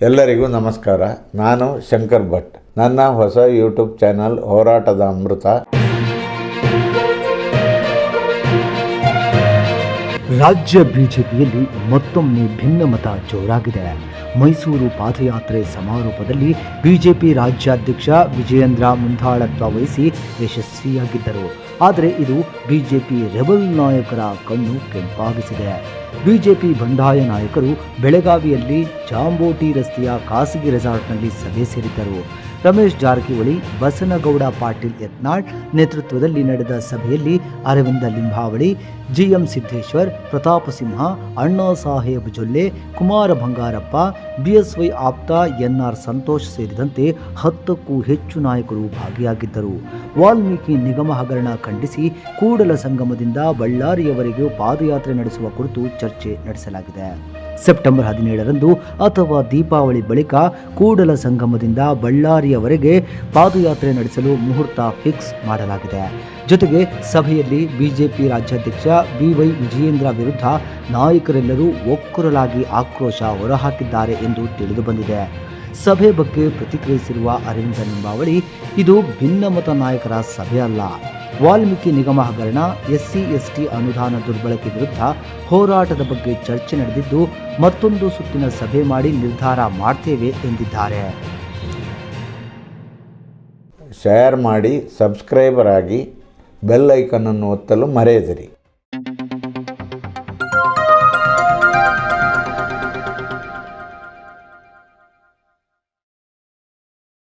ಎಲ್ಲರಿಗೂ ನಮಸ್ಕಾರ. ನಾನು ಶಂಕರ್ ಭಟ್. ನನ್ನ ಹೊಸ ಯೂಟ್ಯೂಬ್ ಚಾನಲ್ ಹೋರಾಟದ ಅಮೃತ. ರಾಜ್ಯ ಬಿಜೆಪಿಯಲ್ಲಿ ಮತ್ತೊಮ್ಮೆ ಭಿನ್ನಮತ ಜೋರಾಗಿದೆ. ಮೈಸೂರು ಪಾದಯಾತ್ರೆ ಸಮಾರೋಪದಲ್ಲಿ ಬಿಜೆಪಿ ರಾಜ್ಯಾಧ್ಯಕ್ಷ ವಿಜಯೇಂದ್ರ ಮುಂದಾಳತ್ವ ವಹಿಸಿ ಯಶಸ್ವಿಯಾಗಿದ್ದರು. ಆದರೆ ಇದು ಬಿಜೆಪಿ ರೆಬಲ್ ನಾಯಕರ ಕಣ್ಣು ಕೆಂಪಾಗಿಸಿದೆ. ಬಿಜೆಪಿ ಬಂಡಾಯ ನಾಯಕರು ಬೆಳಗಾವಿಯಲ್ಲಿ ಜಾಂಬೋಟಿ ರಸ್ತೆಯ ಖಾಸಗಿ ರೆಸಾರ್ಟ್ನಲ್ಲಿ ಸಭೆ ಸೇರಿದ್ದರು. ರಮೇಶ್ ಜಾರಕಿಹೊಳಿ, ಬಸನಗೌಡ ಪಾಟೀಲ್ ಯತ್ನಾಳ್ ನೇತೃತ್ವದಲ್ಲಿ ನಡೆದ ಸಭೆಯಲ್ಲಿ ಅರವಿಂದ ಲಿಂಬಾವಳಿ, ಜಿಎಂ ಸಿದ್ದೇಶ್ವರ್, ಪ್ರತಾಪ ಸಿಂಹ, ಅಣ್ಣಾ ಸಾಹೇಬ್ ಜೊಲ್ಲೆ, ಕುಮಾರ ಬಂಗಾರಪ್ಪ, ಬಿಎಸ್ವೈ ಆಪ್ತ ಎನ್ಆರ್ ಸಂತೋಷ್ ಸೇರಿದಂತೆ ಹತ್ತಕ್ಕೂ ಹೆಚ್ಚು ನಾಯಕರು ಭಾಗಿಯಾಗಿದ್ದರು. ವಾಲ್ಮೀಕಿ ನಿಗಮ ಹಗರಣ ಖಂಡಿಸಿ ಕೂಡಲ ಸಂಗಮದಿಂದ ಬಳ್ಳಾರಿಯವರೆಗೂ ಪಾದಯಾತ್ರೆ ನಡೆಸುವ ಕುರಿತು ಚರ್ಚೆ ನಡೆಸಲಾಗಿದೆ. ಸೆಪ್ಟೆಂಬರ್ ಹದಿನೇಳರಂದು ಅಥವಾ ದೀಪಾವಳಿ ಬಳಿಕ ಕೂಡಲ ಸಂಗಮದಿಂದ ಬಳ್ಳಾರಿಯವರೆಗೆ ಪಾದಯಾತ್ರೆ ನಡೆಸಲು ಮುಹೂರ್ತ ಫಿಕ್ಸ್ ಮಾಡಲಾಗಿದೆ. ಜೊತೆಗೆ ಸಭೆಯಲ್ಲಿ ಬಿಜೆಪಿ ರಾಜ್ಯಾಧ್ಯಕ್ಷ ಬಿವೈ ವಿಜಯೇಂದ್ರ ವಿರುದ್ಧ ನಾಯಕರೆಲ್ಲರೂ ಒಕ್ಕುರಲಾಗಿ ಆಕ್ರೋಶ ಹೊರಹಾಕಿದ್ದಾರೆ ಎಂದು ತಿಳಿದುಬಂದಿದೆ. ಸಭೆ ಬಗ್ಗೆ ಪ್ರತಿಕ್ರಿಯಿಸಿರುವ ಅರವಿಂದ ಲಿಂಬಾವಳಿ ಇದು ಭಿನ್ನಮತ ನಾಯಕರ ಸಭೆ ಅಲ್ಲ ವಾಲ್ಮೀಕಿ ನಿಗಮ ಹಗರಣ, ಎಸ್ಸಿ, ಎಸ್ಟಿ ಅನುದಾನ ದುರ್ಬಳಕೆ ವಿರುದ್ಧ ಹೋರಾಟದ ಬಗ್ಗೆ ಚರ್ಚೆ ನಡೆದಿದ್ದು, ಮತ್ತೊಂದು ಸುತ್ತಿನ ಸಭೆ ಮಾಡಿ ನಿರ್ಧಾರ ಮಾಡ್ತೇವೆ ಎಂದಿದ್ದಾರೆ. ಶೇರ್ ಮಾಡಿ ಸಬ್ಸ್ಕ್ರೈಬರ್ ಆಗಿ ಬೆಲ್ ಅನ್ನು ಒತ್ತಲು ಮರೆಯದಿರಿ.